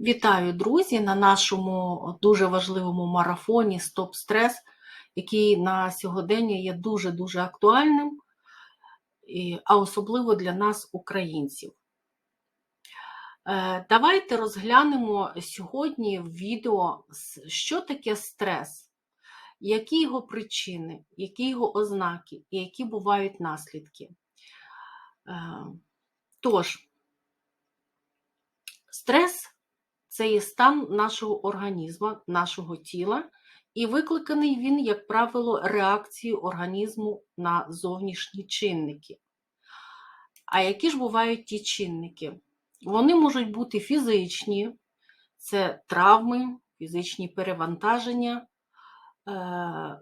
Вітаю, друзі, на нашому дуже важливому марафоні Стоп Стрес, який на сьогодення є дуже-дуже актуальним, а особливо для нас, українців. Е, Давайте розглянемо сьогодні в відео, що таке стрес, які його причини, які його ознаки і які бувають наслідки. Е, Тож, стрес це є стан нашого організму, нашого тіла, і викликаний він, як правило, реакцією організму на зовнішні чинники. А які ж бувають ті чинники? Вони можуть бути фізичні, це травми, фізичні перевантаження, е,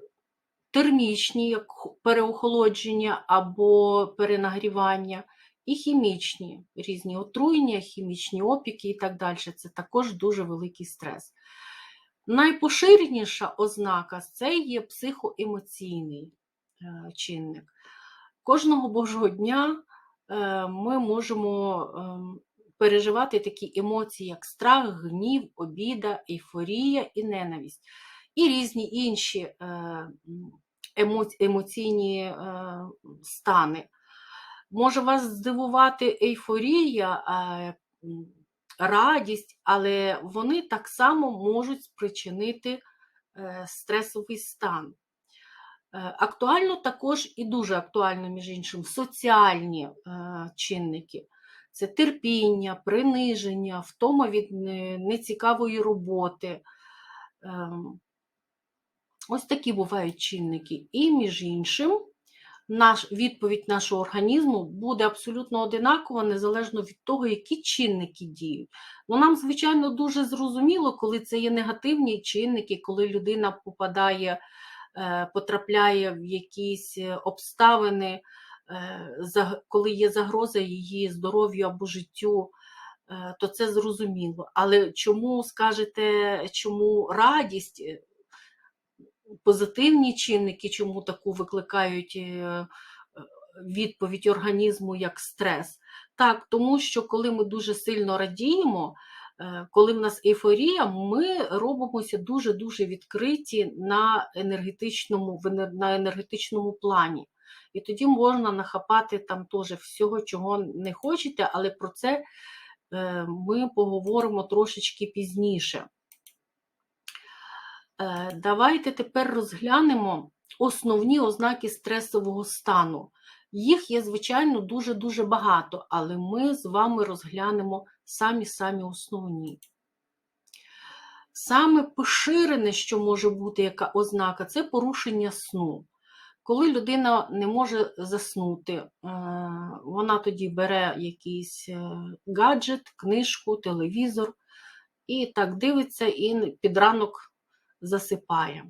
термічні, як переохолодження або перенагрівання, і хімічні, різні отруєння, хімічні опіки і так далі. Це також дуже великий стрес. Найпоширеніша ознака це є психоемоційний е, чинник. Кожного божого дня е, ми можемо ем, переживати такі емоції, як страх, гнів, обіда, ейфорія і ненависть, і різні інші е, емоційні стани. Може вас здивувати ейфорія, е, радість, але вони так само можуть спричинити е, стресовий стан. Е, Актуально також і дуже актуально, між іншим, соціальні чинники. Це терпіння, приниження, втома від нецікавої роботи. Ем, Ось такі бувають чинники. І, між іншим, наш, відповідь нашого організму буде абсолютно одинакова, незалежно від того, які чинники діють. Ну, нам, звичайно, дуже зрозуміло, коли це є негативні чинники, коли людина попадає, е, потрапляє в якісь е, обставини, е, коли є загроза її здоров'ю або життю. То це зрозуміло. Але чому скажете, чому радість, позитивні чинники, чому таку викликають е, е, відповідь організму як стрес. Так, тому що коли ми дуже сильно радіємо, е, коли в нас ейфорія, ми робимося дуже-дуже відкриті на енергетичному, на енергетичному плані. І тоді можна нахапати там теж всього, чого не хочете, але про це ми поговоримо трошечки пізніше. Е, Давайте тепер розглянемо основні ознаки стресового стану. Їх є, звичайно, дуже-дуже багато, але ми з вами розглянемо самі-самі основні. Саме поширене, що може бути яка ознака, це порушення сну. Коли людина не може заснути, е, вона тоді бере якийсь е, гаджет, книжку, телевізор і так дивиться і під ранок засипає.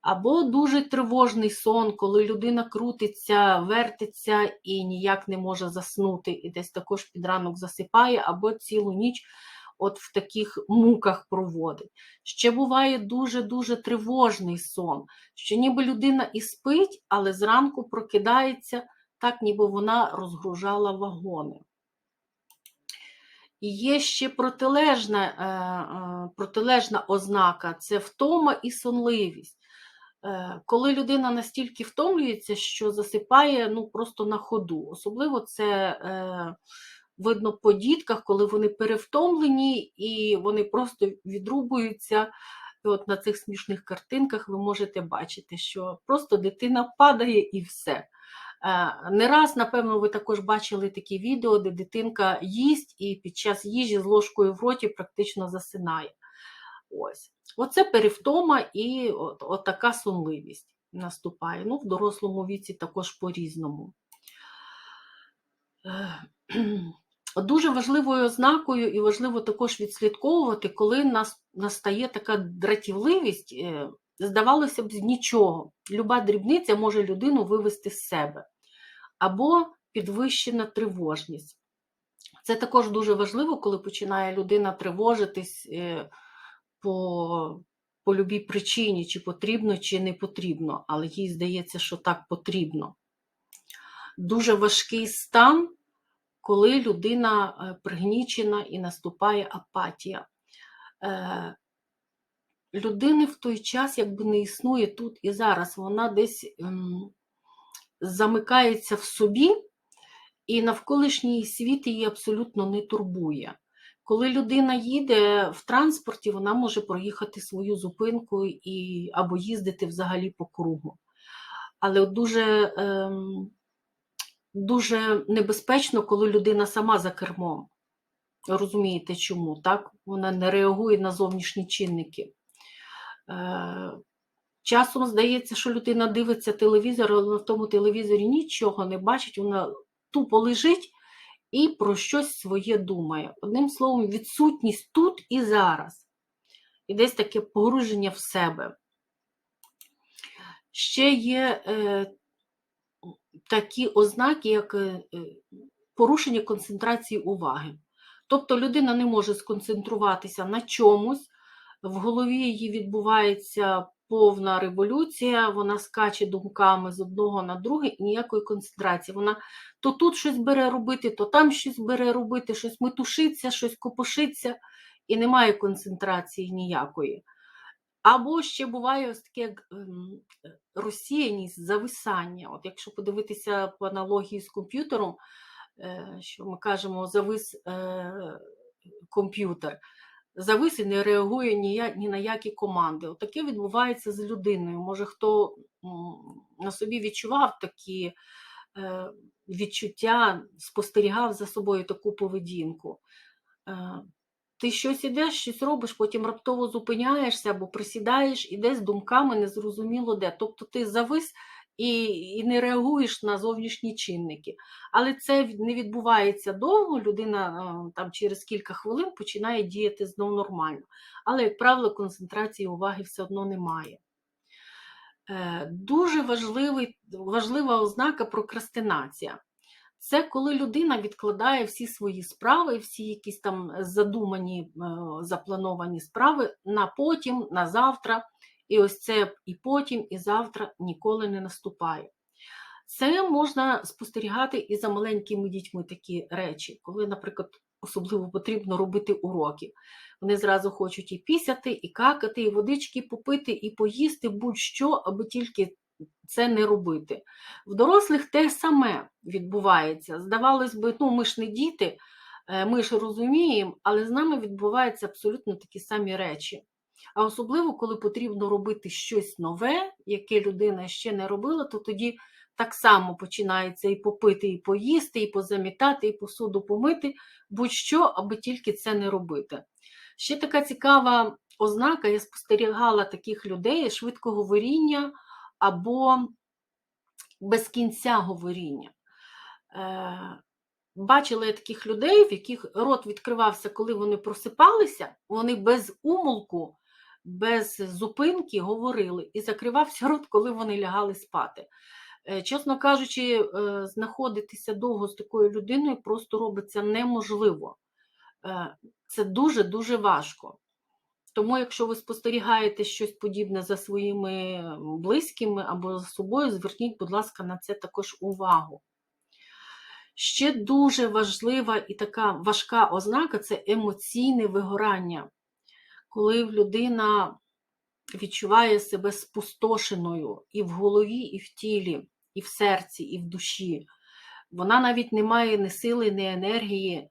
Або дуже тривожний сон, коли людина крутиться, вертиться і ніяк не може заснути, і десь також під ранок засипає, або цілу ніч от в таких муках проводить. Ще буває дуже-дуже тривожний сон, що ніби людина і спить, але зранку прокидається так, ніби вона розгружала вагони. І є ще протилежна, е, е, протилежна ознака це втома і сонливість. Е, Коли людина настільки втомлюється, що засипає ну, просто на ходу. Особливо це видно по дітках, коли вони перевтомлені і вони просто відрубуються. І от на цих смішних картинках ви можете бачити, що просто дитина падає і все. Е, Не раз, напевно, ви також бачили такі відео, де дитинка їсть і під час їжі з ложкою в роті практично засинає. Ось. Оце перевтома і от, от така сонливість наступає. Ну, в дорослому віці також по-різному. Е, Дуже важливою ознакою і важливо також відслідковувати, коли нас настає така дратівливість, е, здавалося б, з нічого. Люба дрібниця може людину вивести з себе. Або підвищена тривожність. Це також дуже важливо, коли починає людина тривожитись е, по, по любій причині, чи потрібно, чи не потрібно, але їй здається, що так потрібно. Дуже важкий стан, коли людина е, пригнічена і наступає апатія. Е, людини в той час якби не існує тут і зараз. Вона десь ем, замикається в собі, і навколишній світ її абсолютно не турбує. Коли людина їде в транспорті, вона може проїхати свою зупинку і, або їздити взагалі по кругу. Але дуже, ем, дуже небезпечно, коли людина сама за кермом. Розумієте, чому? Так? Вона не реагує на зовнішні чинники. Е, часом здається, що людина дивиться телевізор, але в тому телевізорі нічого не бачить, вона тупо лежить і про щось своє думає. Одним словом, відсутність тут і зараз. І десь таке погруження в себе. Ще є е, такі ознаки, як е, порушення концентрації уваги. Тобто людина не може сконцентруватися на чомусь, в голові її відбувається повна революція, вона скаче думками з одного на друге ніякої концентрації. Вона то тут щось бере робити, то там щось бере робити, щось метушиться, щось копошиться, і немає концентрації ніякої. Або ще буває ось таке як ем, розсіяність, зависання. От Якщо подивитися по аналогії з комп'ютером, е, що ми кажемо, завис е, комп'ютер, завис і не реагує ні, ні на які команди. От таке відбувається з людиною. Може, хто на собі відчував такі е, відчуття, спостерігав за собою таку поведінку. Ти щось ідеш, щось робиш, потім раптово зупиняєшся або присідаєш і десь думками незрозуміло де. Тобто ти завис і і не реагуєш на зовнішні чинники. Але це не відбувається довго, людина е, там через кілька хвилин починає діяти знову нормально. Але, як правило, концентрації уваги все одно немає. Е, дуже важливий, важлива ознака прокрастинація. Це коли людина відкладає всі свої справи, всі якісь там задумані, е, заплановані справи на потім, на завтра. І ось це і потім, і завтра ніколи не наступає. Це можна спостерігати і за маленькими дітьми такі речі, коли, наприклад, особливо потрібно робити уроки. Вони зразу хочуть і пісяти, і какати, і водички попити, і поїсти, будь-що, аби тільки це не робити. В дорослих те саме відбувається. Здавалось би, ну ми ж не діти, е, ми ж розуміємо, але з нами відбуваються абсолютно такі самі речі. А особливо, коли потрібно робити щось нове, яке людина ще не робила, то тоді так само починається і попити, і поїсти, і позамітати, і посуду помити, будь-що, аби тільки це не робити. Ще така цікава ознака, я спостерігала таких людей швидкого говоріння або без кінця говоріння. Е, бачила я таких людей, в яких рот відкривався, коли вони просипалися, вони без умолку без зупинки говорили і закривався рот, коли вони лягали спати. Е, чесно кажучи, е, знаходитися довго з такою людиною просто робиться неможливо. Е, це дуже-дуже важко. Тому, якщо ви спостерігаєте щось подібне за своїми близькими або за собою, зверніть, будь ласка, на це також увагу. Ще дуже важлива і така важка ознака це емоційне вигорання коли людина відчуває себе спустошеною і в голові, і в тілі, і в серці, і в душі. Вона навіть не має ні сили, ні енергії,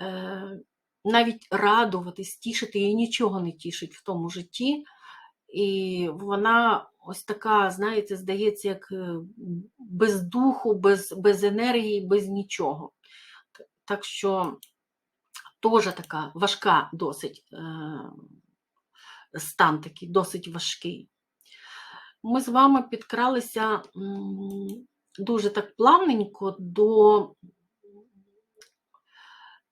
е, навіть радуватись, тішити, її нічого не тішить в тому житті. І вона ось така, знаєте, здається, як е, без духу, без без енергії, без нічого. Так що теж така важка досить е, стан такий, досить важкий. Ми з вами підкралися дуже так плавненько до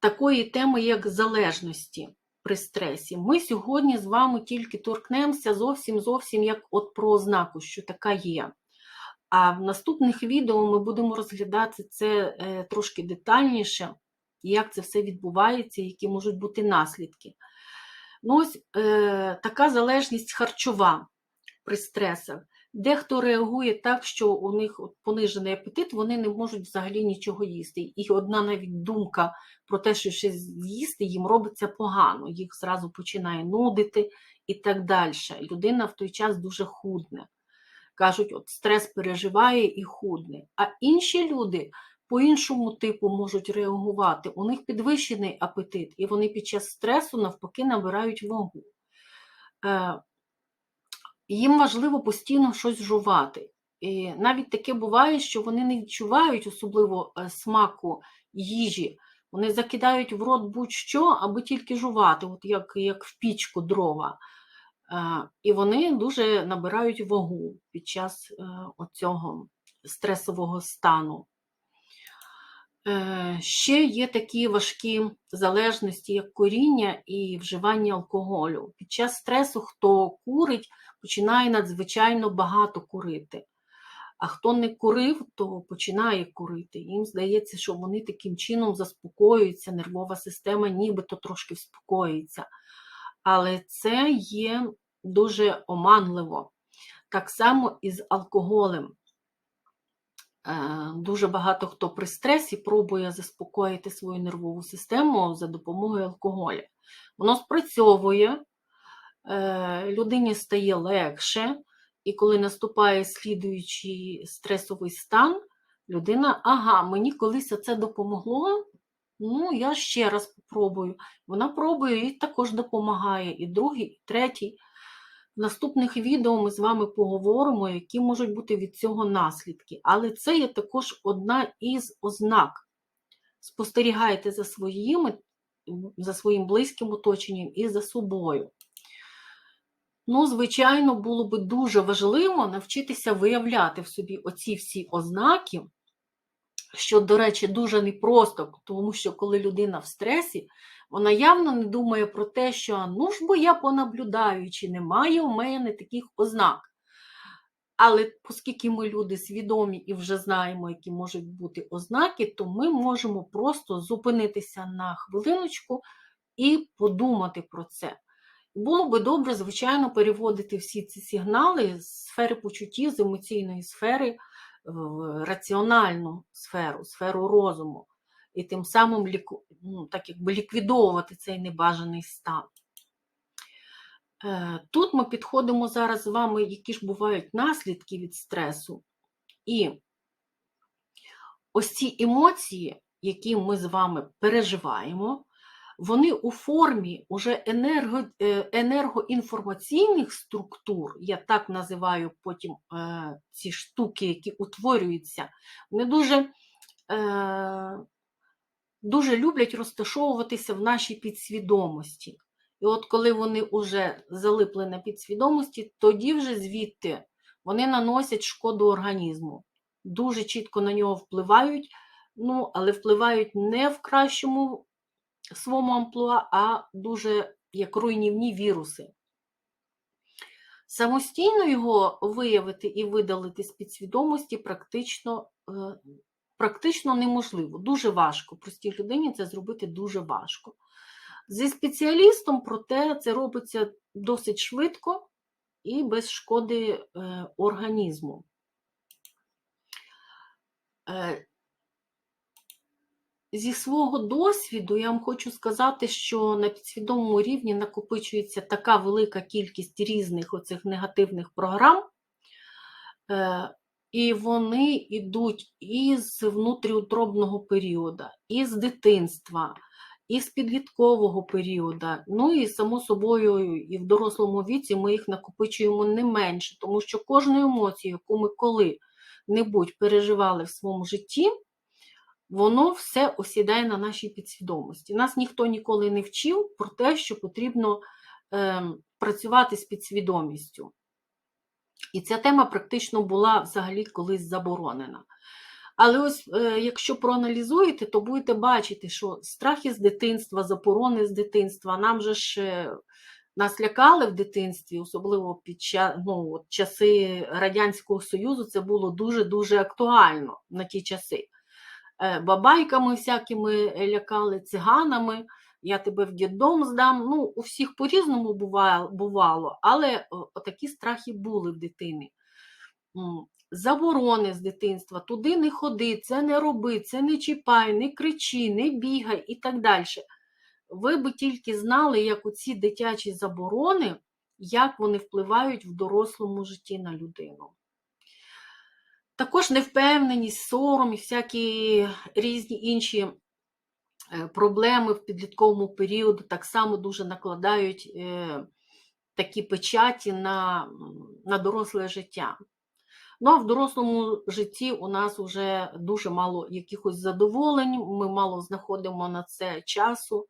такої теми, як залежності при стресі. Ми сьогодні з вами тільки торкнемося зовсім зовсім як от про ознаку, що така є. А в наступних відео ми будемо розглядати це е, трошки детальніше як це все відбувається, які можуть бути наслідки. Ну, ось е, Така залежність харчова при стресах. Дехто реагує так, що у них понижений апетит, вони не можуть взагалі нічого їсти. І одна навіть думка про те, що щось з'їсти, їм робиться погано, їх зразу починає нудити і так далі. Людина в той час дуже худне. Кажуть, от стрес переживає і худне. А інші люди по іншому типу можуть реагувати. У них підвищений апетит, і вони під час стресу навпаки набирають вагу. Е, їм важливо постійно щось жувати. І навіть таке буває, що вони не відчувають особливо е, смаку їжі. Вони закидають в рот будь-що, аби тільки жувати, от як, як в пічку дрова. Е, І вони дуже набирають вагу під час оцього стресового стану. Е, Ще є такі важкі залежності, як куріння і вживання алкоголю. Під час стресу, хто курить, починає надзвичайно багато курити. А хто не курив, то починає курити. Їм здається, що вони таким чином заспокоюються, нервова система нібито трошки вспокоїться. Але це є дуже оманливо. Так само і з алкоголем. Е, Дуже багато хто при стресі пробує заспокоїти свою нервову систему за допомогою алкоголю. Воно спрацьовує, е, людині стає легше, і коли наступає слідуючий стресовий стан, людина, ага, мені колись це допомогло, ну я ще раз спробую. Вона пробує і також допомагає, і другий, і третій. В наступних відео ми з вами поговоримо, які можуть бути від цього наслідки. Але це є також одна із ознак. Спостерігайте за своїми, за своїм близьким оточенням і за собою. Ну, звичайно, було би дуже важливо навчитися виявляти в собі оці всі ознаки, що, до речі, дуже непросто, тому що коли людина в стресі, вона явно не думає про те, що ну ж бо я понаблюдаю, чи немає у мене таких ознак. Але оскільки ми люди свідомі і вже знаємо, які можуть бути ознаки, то ми можемо просто зупинитися на хвилиночку і подумати про це. Було би добре, звичайно, переводити всі ці сигнали з сфери почуттів, з емоційної сфери в раціональну сферу, сферу розуму, і тим самим ну, так якби ліквідовувати цей небажаний стан. Е, Тут ми підходимо зараз з вами, які ж бувають наслідки від стресу. І ось ці емоції, які ми з вами переживаємо, вони у формі уже енерго, е, енергоінформаційних структур, я так називаю потім е, ці штуки, які утворюються, вони дуже дуже люблять розташовуватися в нашій підсвідомості. І от коли вони вже залипли на підсвідомості, тоді вже звідти вони наносять шкоду організму. Дуже чітко на нього впливають, ну, але впливають не в кращому своєму амплуа, а дуже як руйнівні віруси. Самостійно його виявити і видалити з підсвідомості практично е, практично неможливо. Дуже важко. Простій людині це зробити дуже важко. Зі спеціалістом, проте, це робиться досить швидко і без шкоди е, організму. Е, Зі свого досвіду я вам хочу сказати, що на підсвідомому рівні накопичується така велика кількість різних оцих негативних програм, е, і вони йдуть із внутріутробного періоду, із дитинства, із підліткового періоду. Ну і, само собою, і в дорослому віці ми їх накопичуємо не менше, тому що кожну емоцію, яку ми коли-небудь переживали в своєму житті, воно все осідає на нашій підсвідомості. Нас ніхто ніколи не вчив про те, що потрібно е, працювати з підсвідомістю. І ця тема практично була взагалі колись заборонена. Але ось е, якщо проаналізуєте, то будете бачити, що страхи з дитинства, заборони з дитинства, нам же ж е, нас лякали в дитинстві, особливо під час, ну, часи Радянського Союзу, це було дуже-дуже актуально на ті часи. Е, бабайками всякими лякали, циганами, я тебе в діддом здам. Ну, у всіх по-різному бувало, але такі страхи були в дитини. заборони з дитинства, туди не ходи, це не роби, це не чіпай, не кричи, не бігай і так далі. Ви би тільки знали, як оці дитячі заборони, як вони впливають в дорослому житті на людину. Також невпевненість, сором і всякі різні інші е, проблеми в підлітковому періоді так само дуже накладають е, такі печаті на, на доросле життя. Ну, а в дорослому житті у нас вже дуже мало якихось задоволень, ми мало знаходимо на це часу.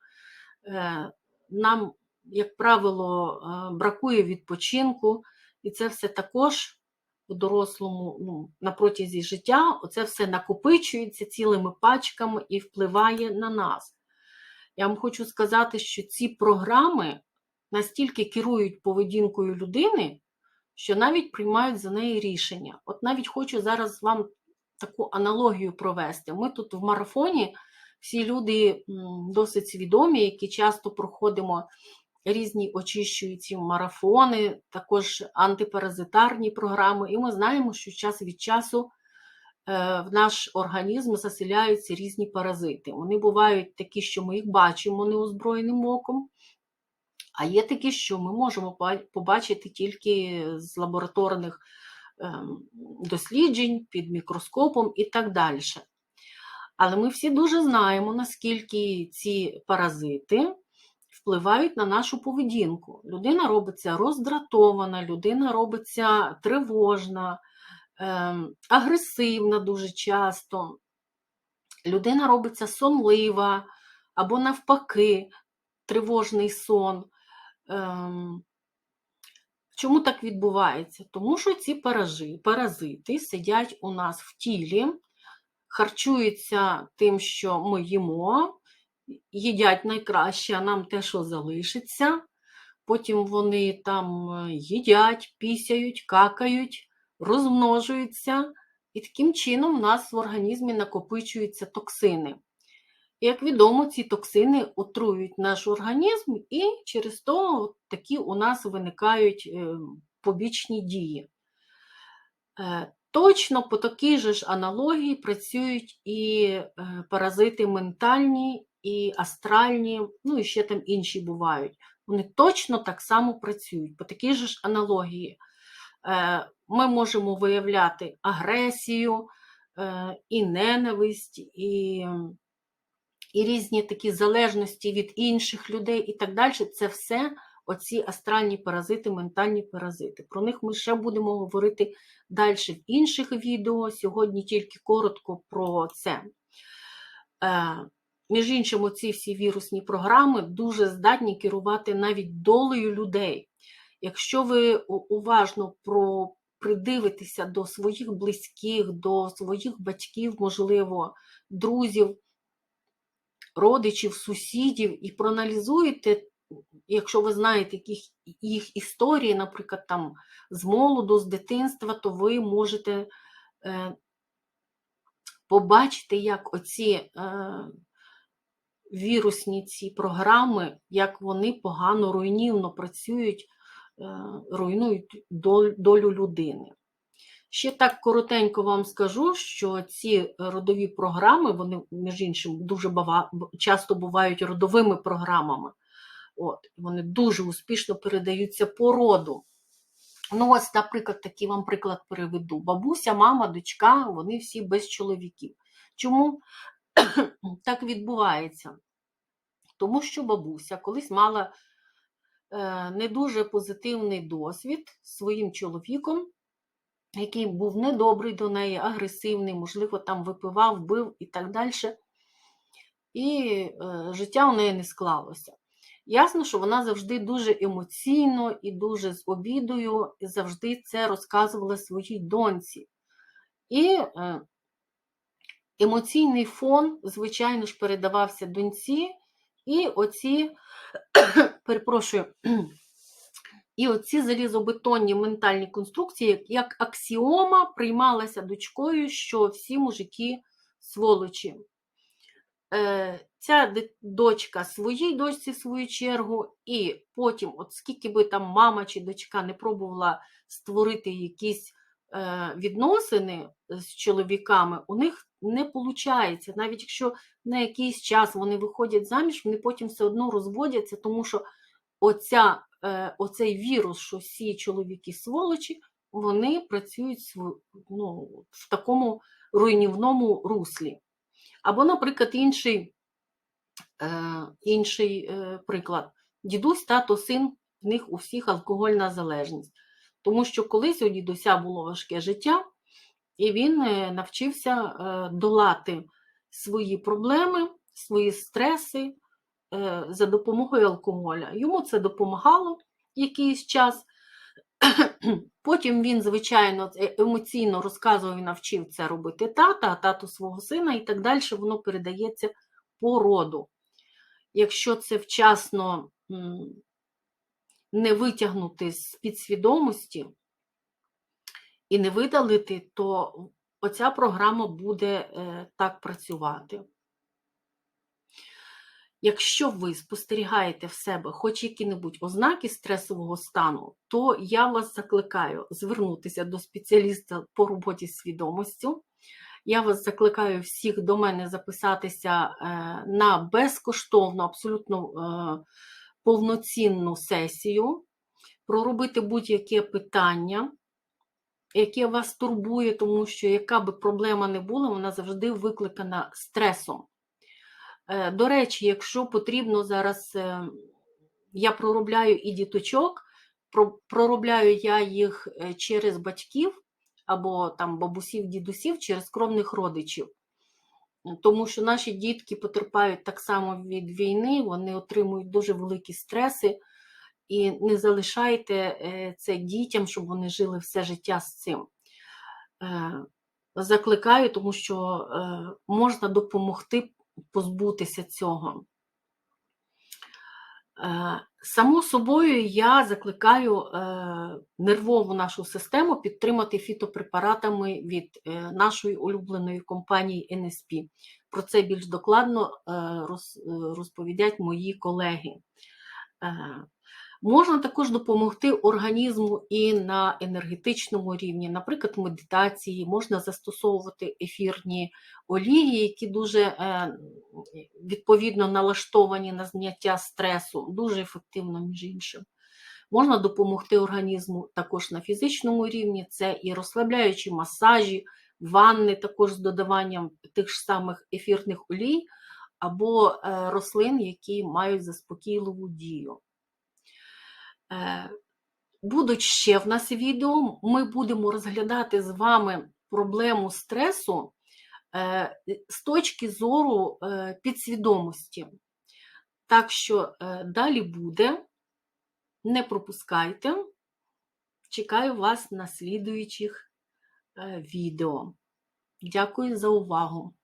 Е, Нам, як правило, е, бракує відпочинку, і це все також у дорослому ну, на протязі життя, оце все накопичується цілими пачками і впливає на нас. Я вам хочу сказати, що ці програми настільки керують поведінкою людини, що навіть приймають за неї рішення. От навіть хочу зараз вам таку аналогію провести. Ми тут в марафоні всі люди досить свідомі, які часто проходимо різні очищуючі марафони, також антипаразитарні програми, і ми знаємо, що час від часу е, в наш організм заселяються різні паразити. Вони бувають такі, що ми їх бачимо неозброєним оком, а є такі, що ми можемо побачити тільки з лабораторних ем, досліджень під мікроскопом і так далі. Але ми всі дуже знаємо, наскільки ці паразити впливають на нашу поведінку. Людина робиться роздратована, людина робиться тривожна, ем, агресивна дуже часто, людина робиться сонлива або навпаки, тривожний сон. Ем, Чому так відбувається? Тому що ці паражи, паразити сидять у нас в тілі, харчуються тим, що ми їмо, їдять найкраще, а нам те, що залишиться. Потім вони там е, їдять, пісяють, какають, розмножуються, і таким чином у нас в організмі накопичуються токсини. І, як відомо, ці токсини отруюють наш організм, і через то такі у нас виникають е, побічні дії. Е, Точно по такій же ж аналогії працюють і паразити ментальні, і астральні, ну і ще там інші бувають. Вони точно так само працюють по такій ж аналогії. Е, Ми можемо виявляти агресію, е, і ненависть, і, і різні такі залежності від інших людей і так далі. Це все оці астральні паразити, ментальні паразити. Про них ми ще будемо говорити далі в інших відео. Сьогодні тільки коротко про це. Між іншим, ці всі вірусні програми дуже здатні керувати навіть долею людей. Якщо ви уважно про, придивитеся до своїх близьких, до своїх батьків, можливо, друзів, родичів, сусідів, і проаналізуєте, якщо ви знаєте яких їх історії, наприклад, там з молоду, з дитинства, то ви можете е, побачити, як оці е, вірусні ці програми, як вони погано руйнівно працюють, е, руйнують долю людини. Ще так коротенько вам скажу, що ці родові програми, вони, між іншим, дуже бава- часто бувають родовими програмами. От, вони дуже успішно передаються по роду. Ну, ось, наприклад, такий вам приклад переведу. Бабуся, мама, дочка, вони всі без чоловіків. Чому так відбувається? Тому що бабуся колись мала е, не дуже позитивний досвід своїм чоловіком, який був недобрий до неї, агресивний, можливо, там випивав, бив і так далі. І е, життя у неї не склалося. Ясно, що вона завжди дуже емоційно і дуже з обідою, завжди це розказувала своїй доньці. І е, емоційний фон, звичайно ж, передавався доньці, і оці, перепрошую, і оці залізобетонні ментальні конструкції, як- аксіома, приймалася дочкою, що всі мужики сволочі. Е, Ця дочка своїй дочці в свою чергу, і потім, от скільки би там мама чи дочка не пробувала створити якісь е, відносини з чоловіками, у них не виходить. Навіть якщо на якийсь час вони виходять заміж, вони потім все одно розводяться, тому що оця, е, оцей вірус, що всі чоловіки сволочі, вони працюють ну, в такому руйнівному руслі. Або, наприклад, інший, е, інший е, приклад. Дідусь, тато, син, в них у всіх алкогольна залежність. Тому що колись у дідуся було важке життя, і він е, навчився е, долати свої проблеми, свої стреси е, за допомогою алкоголя. Йому це допомагало якийсь час. Потім він, звичайно, емоційно розказував і навчив це робити тата, тату свого сина, і так далі воно передається по роду. Якщо це вчасно не витягнути з підсвідомості і не видалити, то оця програма буде е, так працювати. Якщо ви спостерігаєте в себе хоч які-небудь ознаки стресового стану, то я вас закликаю звернутися до спеціаліста по роботі з свідомістю. Я вас закликаю всіх до мене записатися е, на безкоштовну, абсолютно е, повноцінну сесію, проробити будь-яке питання, яке вас турбує, тому що яка би проблема не була, вона завжди викликана стресом. Е, До речі, якщо потрібно зараз, е, я проробляю і діточок, про- проробляю я їх е, через батьків або там бабусів, дідусів, через кровних родичів. Тому що наші дітки потерпають так само від війни, вони отримують дуже великі стреси, і не залишайте е, це дітям, щоб вони жили все життя з цим. Е, Закликаю, тому що е, можна допомогти позбутися цього. Само собою, я закликаю нервову нашу систему підтримати фітопрепаратами від нашої улюбленої компанії NSP. Про це більш докладно розповідять мої колеги. Можна також допомогти організму і на енергетичному рівні, наприклад, медитації, можна застосовувати ефірні олії, які дуже е, відповідно налаштовані на зняття стресу, дуже ефективно, між іншим. Можна допомогти організму також на фізичному рівні, це і розслабляючі масажі, ванни також з додаванням тих ж самих ефірних олій або е, рослин, які мають заспокійливу дію. Е, Будуть ще в нас відео. Ми будемо розглядати з вами проблему стресу е, з точки зору е, підсвідомості. Так що далі буде. Не пропускайте. Чекаю вас на слідуючих відео. Дякую за увагу!